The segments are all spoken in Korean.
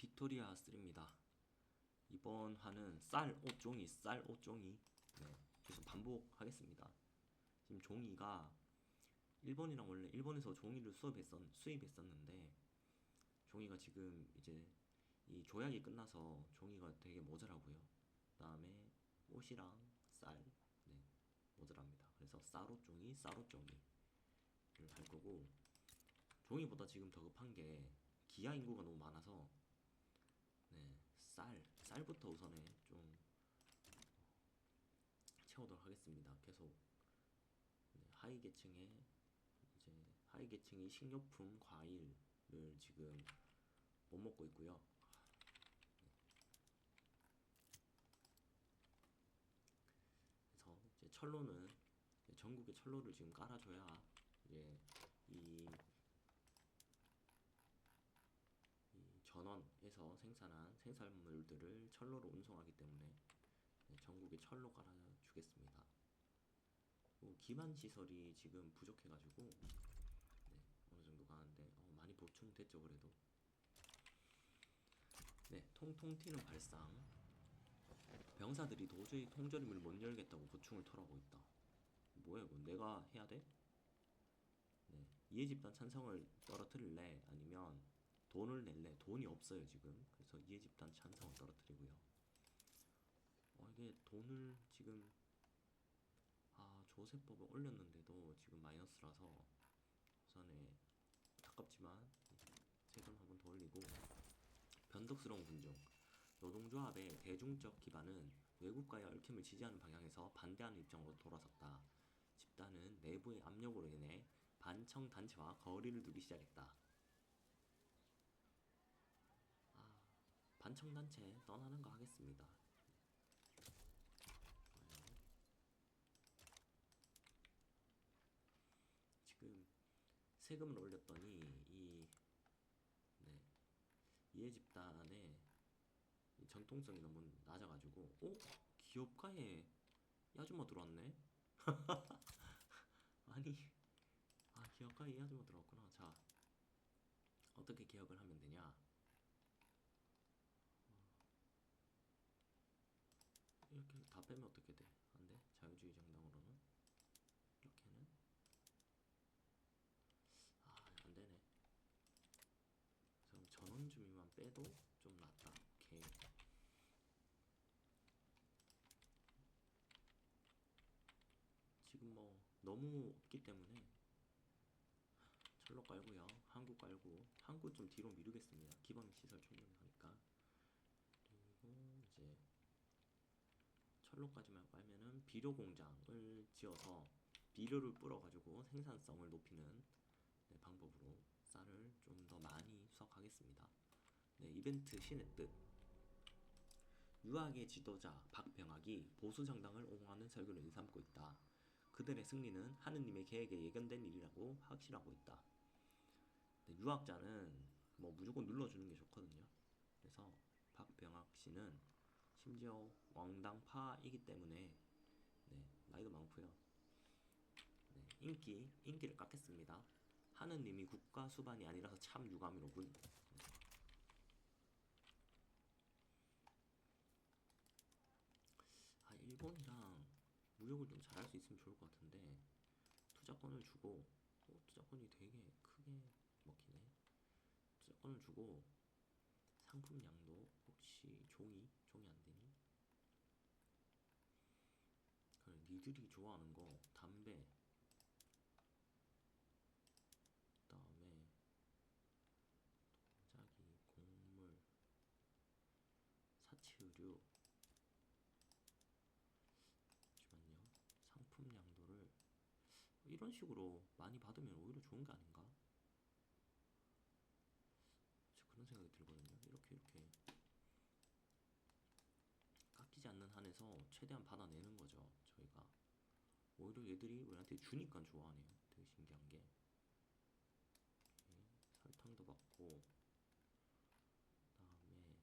빅토리아 3입니다. 이번 화는 쌀 옷종이 쌀 옷종이 네, 계속 반복하겠습니다. 지금 종이가 일본이랑 원래 일본에서 종이를 수입했었, 수입했었는데 종이가 지금 이제 이 조약이 끝나서 종이가 되게 모자라고요. 그다음에 옷이랑 쌀 네, 모자랍니다. 그래서 쌀옷 종이 쌀옷 종이를 할 거고 종이보다 지금 더 급한 게 기아 인구가 너무 많아서 네, 쌀, 쌀부터 우선에 좀 채우도록 하겠습니다. 계속 네, 하위 계층에 이제 하위 계층이 식료품, 과일을 지금 못 먹고 있고요. 네. 그래서 이제 철로는 전국에 철로를 지금 깔아줘야 이제 이 이 전원에서 생산한 생산물들을 철로로 운송하기 때문에 네, 전국에 철로 깔아주겠습니다. 기반 시설이 지금 부족해가지고 네, 어느 정도 가는데 어, 많이 보충됐죠 그래도. 네, 통통 튀는 발상. 병사들이 도저히 통조림을 못 열겠다고 고충을 토하고 있다. 뭐야 이거 내가 해야 돼? 네, 이해 집단 찬성을 떨어뜨릴래? 아니면 돈을 낼래? 돈이 없어요 지금. 그래서 이해 집단 찬성을 떨어뜨리고요. 어, 이게 돈을 지금 아 조세법을 올렸는데도 지금 마이너스라서 우선에 안타깝지만 세금 한번 더 올리고 변덕스러운 군중 노동조합의 대중적 기반은 외국과의 얽힘을 지지하는 방향에서 반대하는 입장으로 돌아섰다. 집단은 내부의 압력으로 인해 반청 단체와 거리를 두기 시작했다. 반청 단체 떠나는 거 하겠습니다. 지금 세금을 올렸더니 이 네. 이해 집단의 이 전통성이 너무 낮아가지고 어? 기업가에 이 아줌마 들어왔네? 아니 아 기업가에 이 아줌마 들어왔구나 자 어떻게 개혁을 하면 되냐 이렇게 다 빼면 어떻게 돼? 안 돼? 자유주의 정당으로는 이렇게는 아 안 되네 그럼 전원 주민만 빼도 좀 낫다. 오케이. 지금 뭐 너무 없기 때문에 철로 깔고요. 항구 깔고 항구 좀 뒤로 미루겠습니다. 기본 시설 충분하니까. 그리고 이제 철로까지만 깔면은 비료 공장을 지어서 비료를 뿌려가지고 생산성을 높이는 네, 방법으로 쌀을 좀 더 많이 수확하겠습니다. 네, 이벤트 신의 뜻. 유학의 지도자 박병학이 보수 정당을 옹호하는 설교를 인삼고 있다. 그들의 승리는 하느님의 계획에 예견된 일이라고 확신하고 있다. 네, 유학자는 뭐 무조건 눌러주는 게 좋거든요. 그래서 박병학 씨는 심지어 왕당파이기 때문에 네, 나이도 많고요. 네, 인기 인기를 깎겠습니다. 하느님이 국가 수반이 아니라서 참 유감이로군. 아 일본이랑 무역을 좀 잘할 수 있으면 좋을 것 같은데 투자권을 주고 어, 투자권이 되게 크게 먹히네. 투자권을 주고 상품량도 혹시 종이 종이 안 되니? 니들이 좋아하는 거 담배 그다음에 도자기, 곡물, 사치 의류 잠시만요. 상품 양도를 이런 식으로 많이 받으면 오히려 좋은 게 아닌가? 저 그런 생각이 들거든요. 이렇게 이렇게 깎이지 않는 한에서 최대한 받아내는 거죠. 저희가 오히려 얘들이 우리한테 주니까 좋아하네요. 되게 신기한 게. 설탕도 받고 그 다음에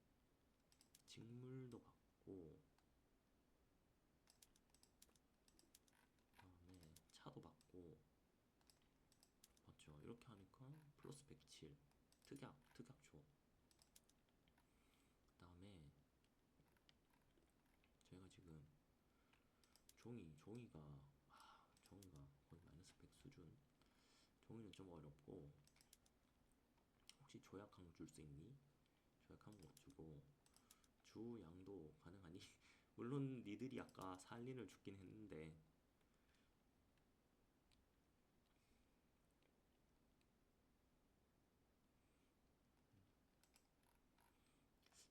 직물도 받고 그 다음에 차도 받고 맞죠? 이렇게 하니까 플러스 107 특약 특약 줘 종이 종이가 아 종이가 거의 마이너스 100 수준 종이는 좀 어렵고 혹시 조약항 줄수 있니? 조약항 못 주고 주 양도 가능하니? 물론 니들이 아까 살린을 죽긴 했는데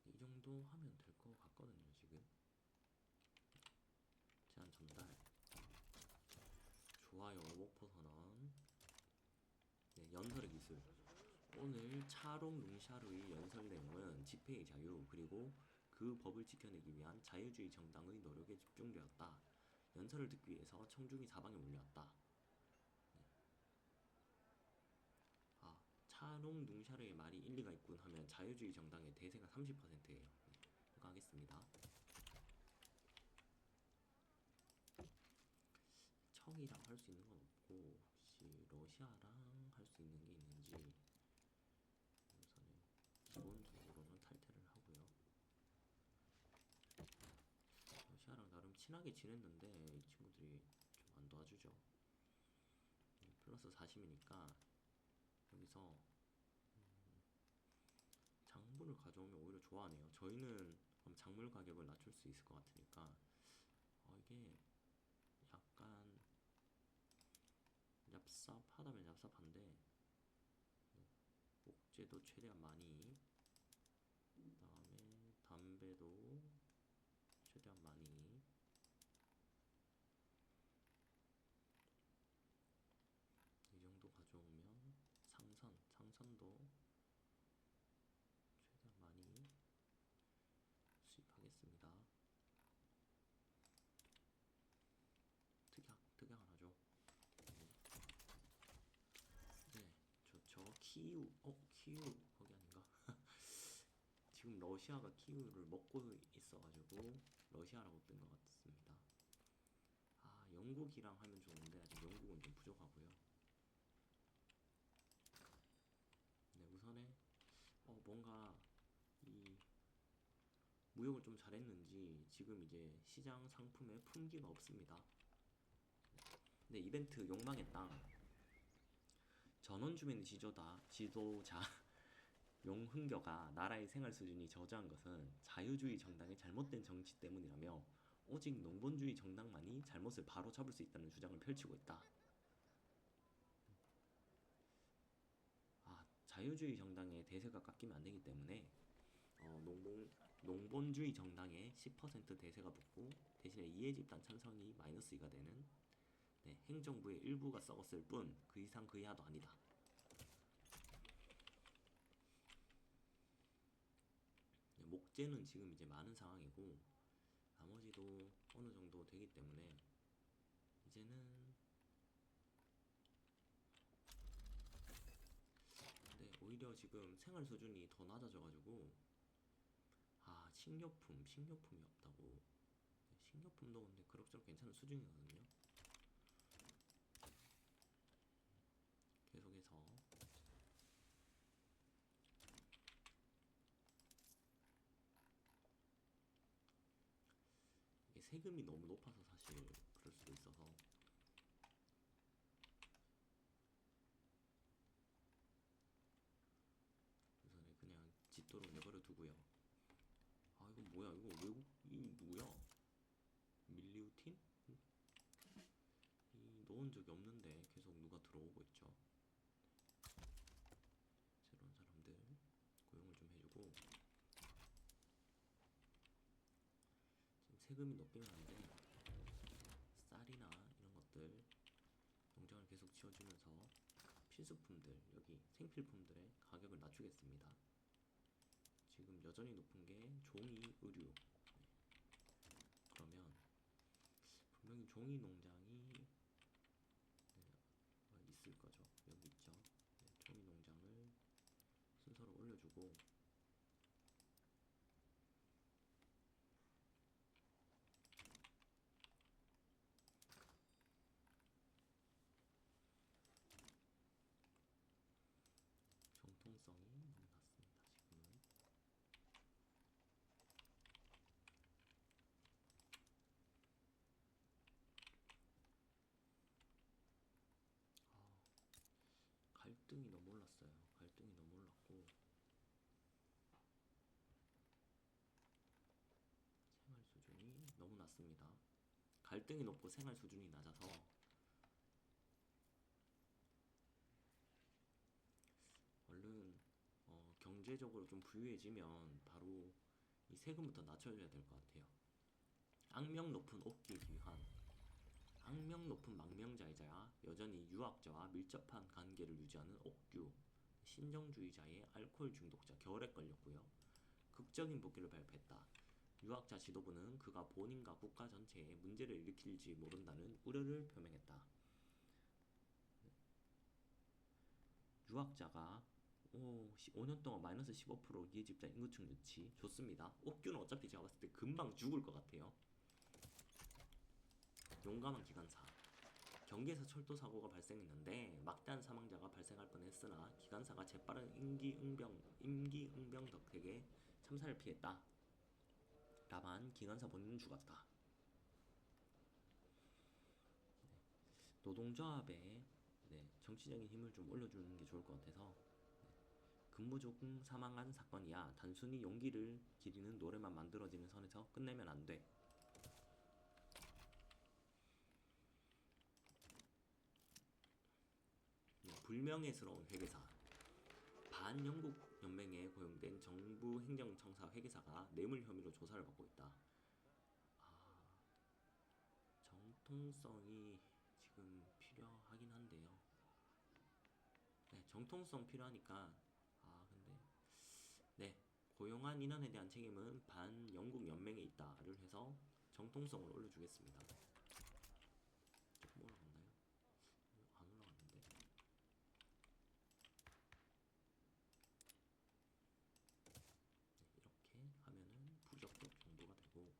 이 정도 하면 될 것 같거든요 지금 제한 전달 좋아요 목포 선언 네, 연설의 기술 오늘 차롱 룽샤르의 연설 내용은 집회의 자유 그리고 그 법을 지켜내기 위한 자유주의 정당의 노력에 집중되었다. 연설을 듣기 위해서 청중이 사방에 몰려왔다. 네. 아, 차롱 룽샤르의 말이 일리가 있군 하면 자유주의 정당의 대세가 30%예요. 네, 이거 하겠습니다. 청이랑 할수 있는 건 없고 혹시 러시아랑 할 수 있는 게 있는지 우선은 기본적으로는 탈퇴를 하고요. 러시아랑 나름 친하게 지냈는데 이 친구들이 좀 안 도와주죠. 음, 플러스 40이니까 여기서 음, 장물을 가져오면 오히려 좋아하네요. 저희는 그럼 작물 가격을 낮출 수 있을 것 같으니까 어, 이게 약간 얍삽하다면 얍삽한데 네, 목재도 최대한 많이 그 다음에 담배도 최대한 많이 이 정도 가져오면 상선 상선도 최대한 많이 수입하겠습니다. 특약 특약 하나죠. 네, 좋죠. 키우, 어 키우 거기 아닌가? 지금 러시아가 키우를 먹고 있어가지고 러시아라고 뜬 것 같습니다. 아 영국이랑 하면 좋은데 아직 영국은 좀 부족하고요. 네 우선에 어 뭔가 이 무역을 좀 잘했는지 지금 이제 시장 상품에 품기가 없습니다. 네 이벤트 욕망의 땅 전원주민 지도다 지도자 용흥교가 나라의 생활 수준이 저조한 것은 자유주의 정당의 잘못된 정치 때문이라며 오직 농본주의 정당만이 잘못을 바로 잡을 수 있다는 주장을 펼치고 있다. 아, 자유주의 정당의 대세가 깎이면 안 되기 때문에 어, 농본 농본주의 정당의 10% 대세가 붙고 대신에 이해 집단 찬성이 마이너스 2가 되는 네, 행정부의 일부가 썩었을 뿐 그 이상 그 이하도 아니다. 네, 목재는 지금 이제 많은 상황이고 나머지도 어느 정도 되기 때문에 이제는 네, 오히려 지금 생활 수준이 더 낮아져가지고 아 식료품 식료품이 없다고 네, 식료품도 근데 그럭저럭 괜찮은 수준이거든요. 계속해서 이게 세금이 너무 높아서 사실 그럴 수도 있어서 우선에 그냥 집도로 내버려 두고요. 아 이건 뭐야? 이거 외국 이 누구야? 밀리우틴? 이 넣은 적이 없는데 계속 누가 들어오고 있죠. 새로운 사람들 고용을 좀 해주고 지금 세금이 높긴 한데 쌀이나 이런 것들 농장을 계속 지어주면서 필수품들 여기 생필품들의 가격을 낮추겠습니다. 지금 여전히 높은 게 종이, 의류. 네. 그러면 분명히 종이 농장이 네, 어, 있을 거죠. 여기 있죠. 네, 종이 농장을 순서로 올려주고 정통성이 너무 낮습니다. 지금은 갈등이 너무 올랐어요. 갈등이 너무 올랐고 생활 수준이 너무 낮습니다. 갈등이 높고 생활 수준이 낮아서 얼른 어, 경제적으로 좀 부유해지면 바로 이 세금부터 낮춰줘야 될 것 같아요. 악명 높은 옥기 귀환 악명 높은 망명자이자 여전히 유학자와 밀접한 관계를 유지하는 옥규 신정주의자의 알코올 중독자 결핵 걸렸고요. 극적인 복귀를 발표했다. 유학자 지도부는 그가 본인과 국가 전체에 문제를 일으킬지 모른다는 우려를 표명했다. 유학자가 오, 5년 동안 마이너스 15% 이해집단 인구층 유치 좋습니다. 옥규는 어차피 제가 봤을 때 금방 죽을 것 같아요. 용감한 기관사 경기에서 철도 사고가 발생했는데 막대한 사망자가 발생할 뻔했으나 기관사가 재빠른 임기응병 임기응병 덕택에 참사를 피했다. 다만 기관사 본인은 죽었다. 네. 노동조합에 네, 정치적인 힘을 좀 올려주는 게 좋을 것 같아서 네. 근무 중 사망한 사건이야 단순히 용기를 기리는 노래만 만들어지는 선에서 끝내면 안 돼. 네, 불명예스러운 회계사 반영국 연맹에 고용된 정부 행정청사 회계사가 뇌물 혐의로 조사를 받고 있다. 아, 정통성이 지금 필요하긴 한데요. 네, 정통성 필요하니까 아 근데 네 고용한 인원에 대한 책임은 반영국 연맹에 있다를 해서 정통성을 올려주겠습니다. 조금 올라갔나요? 안 올라갔는데. 네, 이렇게 하면은 부적격 정도가 되고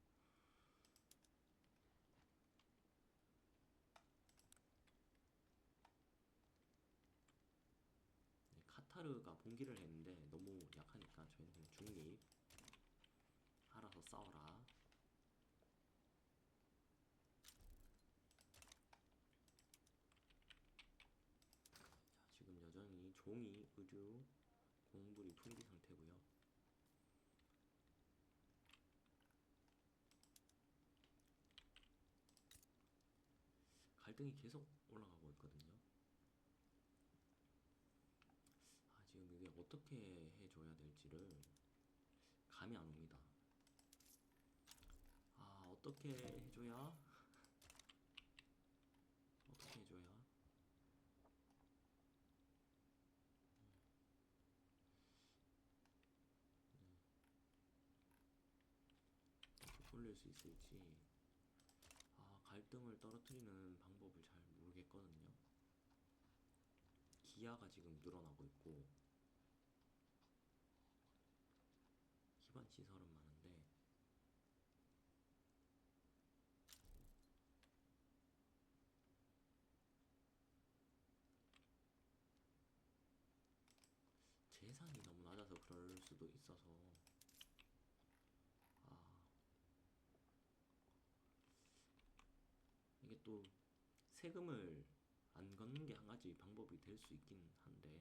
네, 봉기를 했는데 너무 약하니까 저희는 그냥 중립 알아서 싸워라 자 지금 여전히 종이 의류 공불이 풍기 상태고요 갈등이 계속 올라가고 있거든요. 아, 지금 이게 어떻게 해줘야 될지를 감이 안 옵니다. 아, 어떻게 해줘야? 어떻게 해줘야? 네. 올릴 수 있을지. 아, 갈등을 떨어뜨리는 방법을 잘 모르겠거든요. 기아가 지금 늘어나고 있고 기반 시설은 많은데 재산이 너무 낮아서 그럴 수도 있어서. 아. 이게 또 세금을 안 걷는 게 한 가지 방법이 될 수 있긴 한데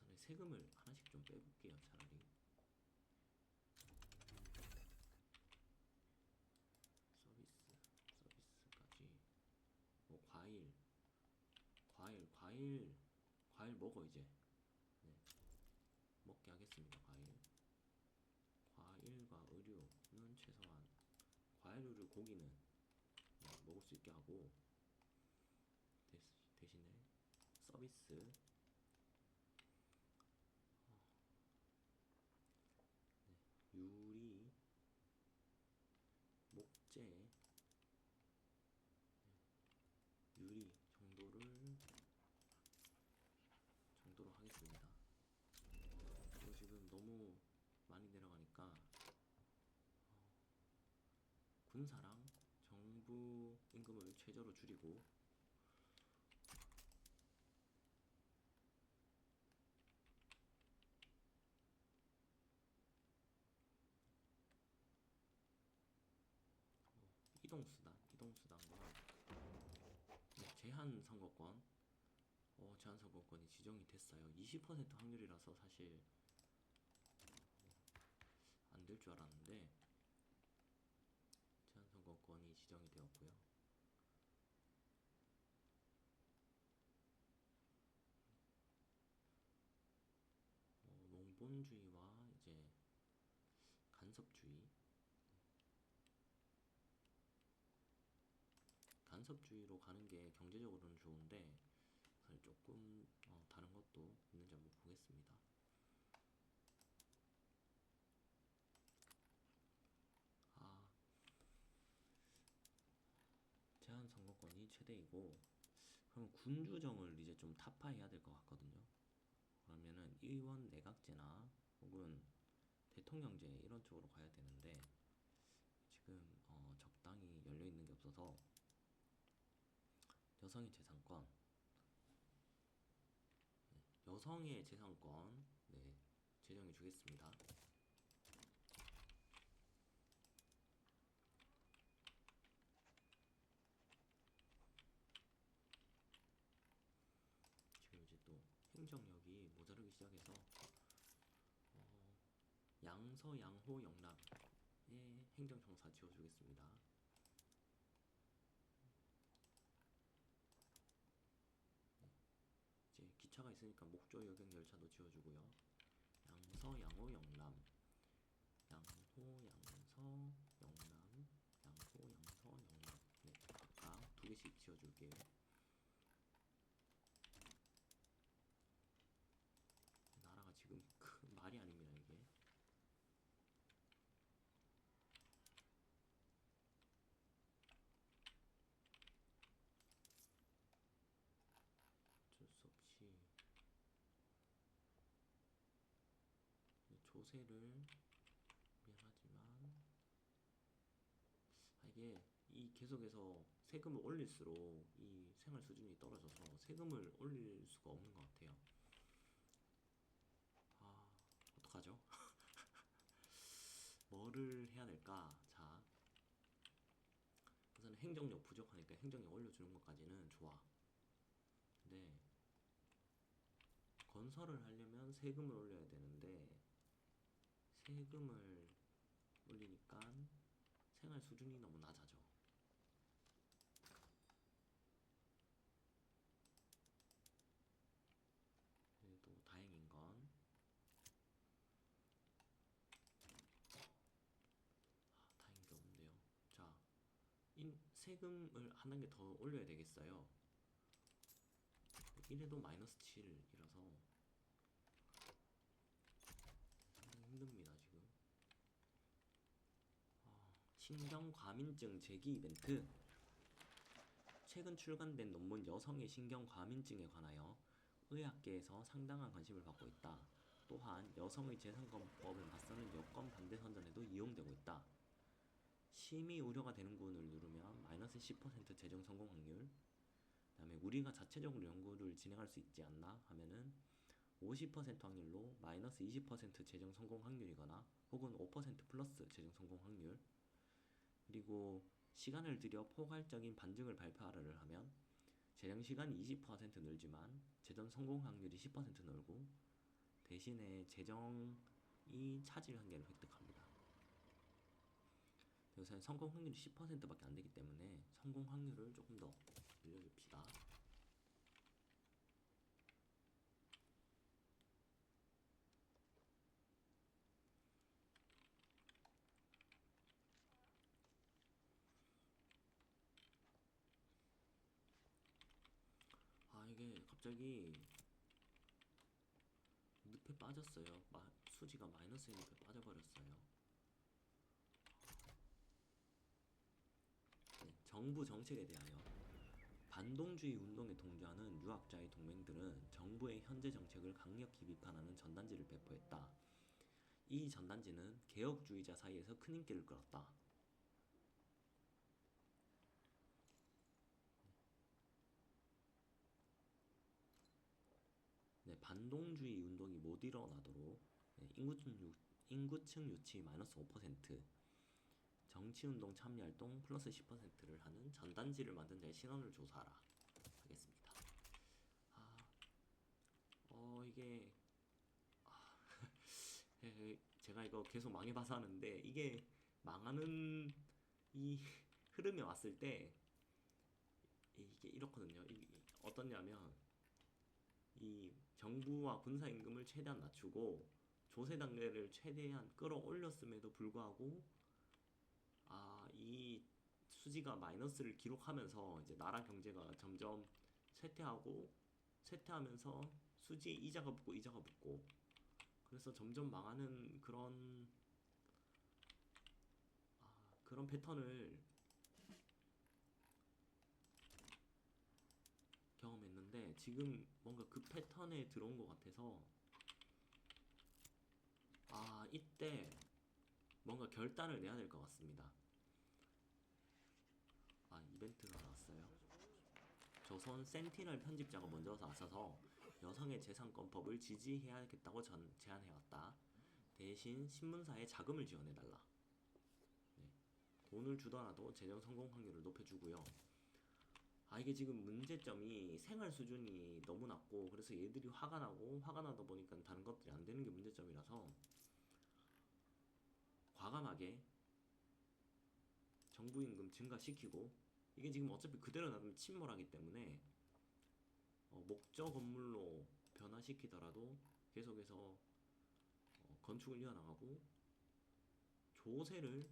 우선 세금을 하나씩 좀 빼볼게요 차라리 서비스 서비스까지 뭐 과일 과일 과일 먹어 이제. 네. 먹게 하겠습니다 과일. 과일과 의류는 최소한 과일 의류 고기는 네, 먹을 수 있게 하고 대, 대신에 서비스. 어, 네, 유리 목재 네, 유리 정도를 하겠습니다. 이거 지금 너무 많이 내려가니까 어, 군사랑 정부 임금을 최저로 줄이고 어, 이동수단, 이동수단과 네, 제한 선거권 어, 제한 선거권이 지정이 됐어요. 20% 확률이라서 사실 안 될 줄 알았는데 제한 선거권이 지정이 되었고요. 어, 농본주의와 이제 간섭주의 간섭주의로 가는 게 경제적으로는 좋은데 조금 어, 다른 것도 있는지 한번 보겠습니다. 아 제한 선거권이 최대이고 그럼 군주정을 이제 좀 타파해야 될 것 같거든요. 그러면은 의원 내각제나 혹은 대통령제 이런 쪽으로 가야 되는데 지금 어, 적당히 열려 있는 게 없어서 여성의 재산권 네, 여성의 재산권 네 제정해 주겠습니다. 지금 이제 또 행정력이 모자르기 시작해서 어, 양서 양호 영락에 행정청사 지어주겠습니다. 기차가 있으니까 목조 여객 열차도 지어주고요. 양서 양호 영남 양호 양서 영남 양호 양서 영남 네 각각 두 개씩 지어줄게요. 나라가 지금 그 말이 아닙니다 이게. 어쩔 수 없이 이 조세를 미안하지만 아 이게 이 계속해서 세금을 올릴수록 이 생활 수준이 떨어져서 세금을 올릴 수가 없는 것 같아요. 아 어떡하죠? 뭐를 해야 될까? 자 우선 행정력 부족하니까 행정력 올려주는 것까지는 좋아. 근데 건설을 하려면 세금을 올려야 되는데 세금을 올리니까 생활 수준이 너무 낮아져. 그래도 다행인 건 아, 다행인 게 없는데요. 자, 인 세금을 한 단계 더 올려야 되겠어요. 이래도 마이너스 7이라서 상당히 힘듭니다 지금 아, 신경 과민증 제기 이벤트 최근 출간된 논문 여성의 신경 과민증에 관하여 의학계에서 상당한 관심을 받고 있다. 또한 여성의 재산권법을 맞서는 여권 반대 선전에도 이용되고 있다. 심히 우려가 되는 구문을 누르면 마이너스 10% 재정 성공 확률 그다음에 우리가 자체적으로 연구를 진행할 수 있지 않나 하면은 50% 확률로 마이너스 20% 재정 성공 확률이거나 혹은 5% 플러스 재정 성공 확률 그리고 시간을 들여 포괄적인 반증을 발표하라를 하면 재정 시간이 20% 늘지만 재정 성공 확률이 10% 늘고 대신에 재정이 차질 한계를 획득합니다. 여기서는 성공 확률이 10%밖에 안 되기 때문에 성공 확률을 조금 더 늘려줍시다. 아 이게 갑자기 늪에 빠졌어요. 마, 수지가 마이너스의 늪에 빠져버렸어요. 네, 정부 정책에 대하여 반동주의 운동에 동조하는 유학자의 동맹들은 정부의 현재 정책을 강력히 비판하는 전단지를 배포했다. 이 전단지는 개혁주의자 사이에서 큰 인기를 끌었다. 네, 반동주의 운동이 못 일어나도록 네, 인구층, 유, 인구층 유치 마이너스 5% 정치운동 참여활동 플러스 10%를 하는 전단지를 만든 자의 신원을 조사하라 하겠습니다. 아, 이게 아, 제가 이거 계속 망해봐서 하는데 이게 망하는 이 흐름이 왔을 때 이게 이렇거든요. 이, 어떻냐면 이 정부와 군사 임금을 최대한 낮추고 조세 단계를 최대한 끌어올렸음에도 불구하고 아 이 수지가 마이너스를 기록하면서 이제 나라 경제가 점점 쇠퇴하고 쇠퇴하면서 수지에 이자가 붙고 이자가 붙고 그래서 점점 망하는 그런 아, 그런 패턴을 경험했는 데 지금 뭔가 그 패턴에 들어온 것 같아서 아 이때 뭔가 결단을 내야 될 것 같습니다. 아 이벤트가 나왔어요. 조선 센티널 편집자가 먼저 나서서 여성의 재산권법을 지지해야겠다고 전 제안해왔다. 대신 신문사에 자금을 지원해달라. 네. 돈을 주더라도 재정 성공 확률을 높여주고요. 아 이게 지금 문제점이 생활 수준이 너무 낮고 그래서 얘들이 화가 나고 화가 나다 보니까 다른 것들이 안 되는 게 문제점이라서 과감하게 정부 임금 증가시키고 이게 지금 어차피 그대로 놔두면 침몰하기 때문에 어, 목적 건물로 변화시키더라도 계속해서 어, 건축을 이어나가고 조세를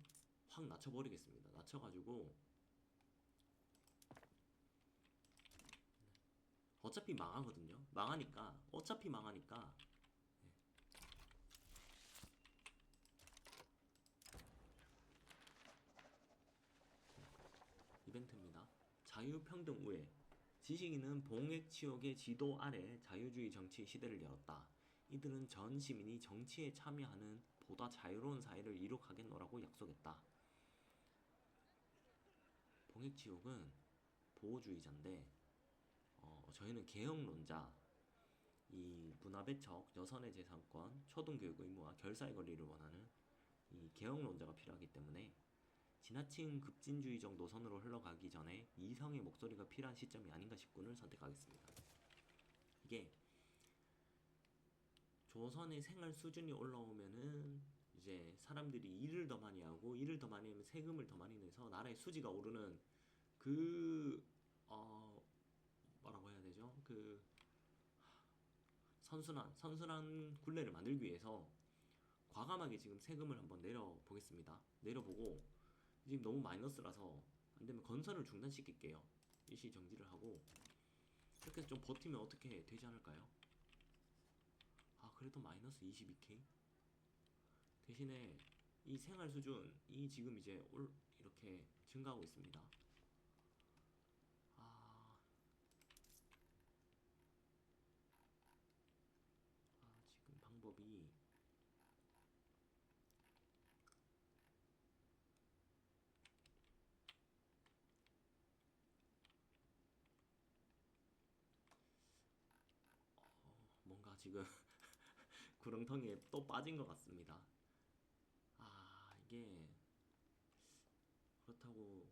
확 낮춰버리겠습니다. 낮춰가지고 어차피 망하거든요. 망하니까 어차피 망하니까 네. 이벤트입니다. 자유평등 우회 지식인은 봉액치욕의 지도 아래 자유주의 정치 시대를 열었다. 이들은 전 시민이 정치에 참여하는 보다 자유로운 사회를 이룩하겠노라고 약속했다. 봉액치욕은 보호주의자인데 어, 저희는 개혁론자, 이 문화배척, 여성의 재산권, 초등교육 의무화, 결사의 권리를 원하는 이 개혁론자가 필요하기 때문에 지나친 급진주의적 노선으로 흘러가기 전에 이성의 목소리가 필요한 시점이 아닌가 싶군을 선택하겠습니다. 이게 조선의 생활 수준이 올라오면은 이제 사람들이 일을 더 많이 하고 일을 더 많이 하면 세금을 더 많이 내서 나라의 수지가 오르는 그 어? 그 선순환 선순환 굴레를 만들기 위해서 과감하게 지금 세금을 한번 내려 보겠습니다. 내려보고 지금 너무 마이너스라서 안 되면 건설을 중단시킬게요. 일시 정지를 하고 이렇게 좀 버티면 어떻게 되지 않을까요? 아 그래도 마이너스 22k 대신에 이 생활 수준 이 지금 이제 올 이렇게 증가하고 있습니다. 아, 아 지금 방법이 뭔가 지금 구렁텅이에 또 빠진 것 같습니다. 아 이게 그렇다고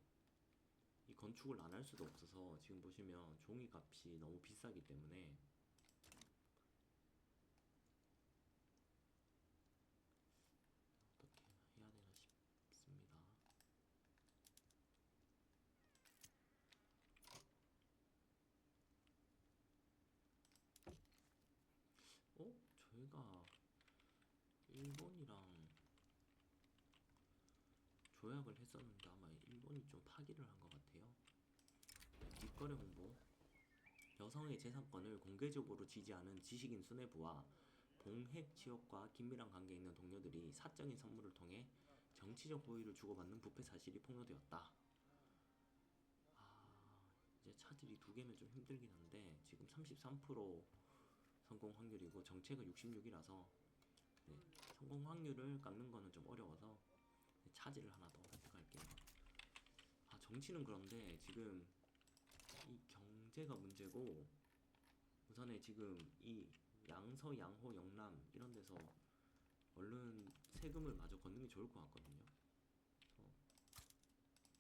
이 건축을 안 할 수도 없어서 지금 보시면 종이 값이 너무 비싸기 때문에 어떻게 해야 되나 싶습니다. 어? 저희가 일본이랑 조약을 했었는데 아마 일본이 좀 파기를 한 것 같아요. 뒷거래 홍보 여성의 재산권을 공개적으로 지지하는 지식인 수뇌부와 봉핵 지역과 긴밀한 관계 있는 동료들이 사적인 선물을 통해 정치적 호의를 주고받는 부패 사실이 폭로되었다. 아, 이제 차질이 두 개면 좀 힘들긴 한데 지금 33% 성공 확률이고 정책은 66이라서 네, 성공 확률을 깎는 거는 좀 어려워서 차질을 하나 더 선택할게요. 아 정치는 그런데 지금 이 경제가 문제고 우선에 지금 이 양서, 양호, 영남 이런 데서 얼른 세금을 마저 걷는 게 좋을 것 같거든요.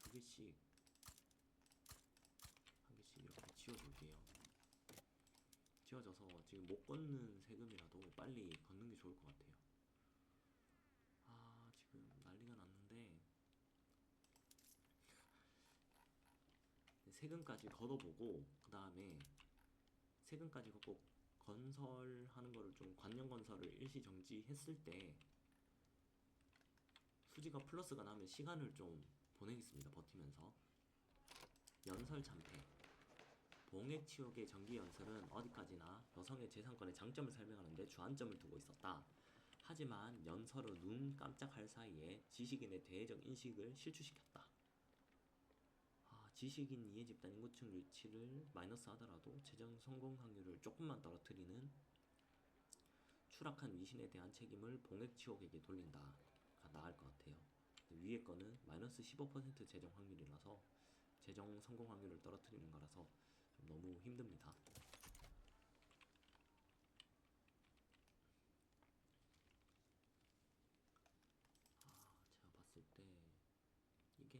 두 개씩 한 개씩 이렇게 지워줄게요. 지어져서 지금 못 걷는 세금이라도 빨리 걷는 게 좋을 것 같아요. 아 지금 난리가 났는데 세금까지 걷어보고 그 다음에 세금까지 걷고 건설하는 거를 좀 관련 건설을 일시 정지했을 때 수지가 플러스가 나면 시간을 좀 보내겠습니다. 버티면서 연설 참패 봉액 치욕의 정기 연설은 어디까지나 여성의 재산권의 장점을 설명하는데 주안점을 두고 있었다. 하지만 연설은 눈 깜짝할 사이에 지식인의 대외적 인식을 실추시켰다. 아, 지식인 이해 집단 인구층 유치를 마이너스 하더라도 재정 성공 확률을 조금만 떨어뜨리는 추락한 위신에 대한 책임을 봉액 치욕에게 돌린다가 나을 것 같아요. 위에 거는 마이너스 15% 재정 확률이라서 재정 성공 확률을 떨어뜨리는 거라서 좀 너무 힘듭니다. 아, 제가 봤을 때 이게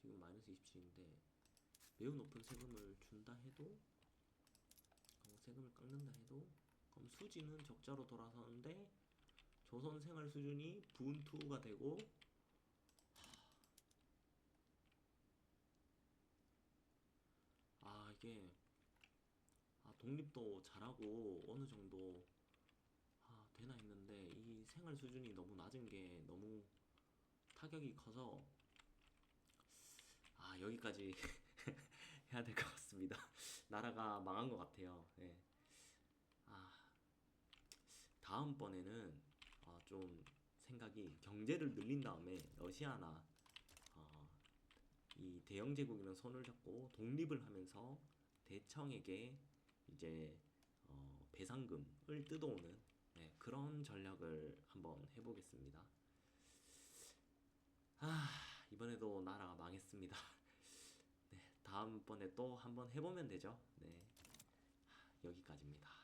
지금 마이너스 27인데 매우 높은 세금을 준다 해도 어, 세금을 깎는다 해도 그럼 수지는 적자로 돌아서는데 조선 생활 수준이 분투가 되고 아 이게 아 독립도 잘하고 어느 정도 아 되나 했는데 이 생활 수준이 너무 낮은 게 너무 타격이 커서 아 여기까지 해야 될 것 같습니다. 나라가 망한 것 같아요. 예. 아 다음번에는 아, 좀 생각이 경제를 늘린 다음에 러시아나 어, 이 대영 제국이랑 손을 잡고 독립을 하면서 대청에게 이제 어, 배상금을 뜯어오는 네, 그런 전략을 한번 해보겠습니다. 아 이번에도 나라가 망했습니다. 네 다음번에 또 한번 해보면 되죠. 네 하, 여기까지입니다.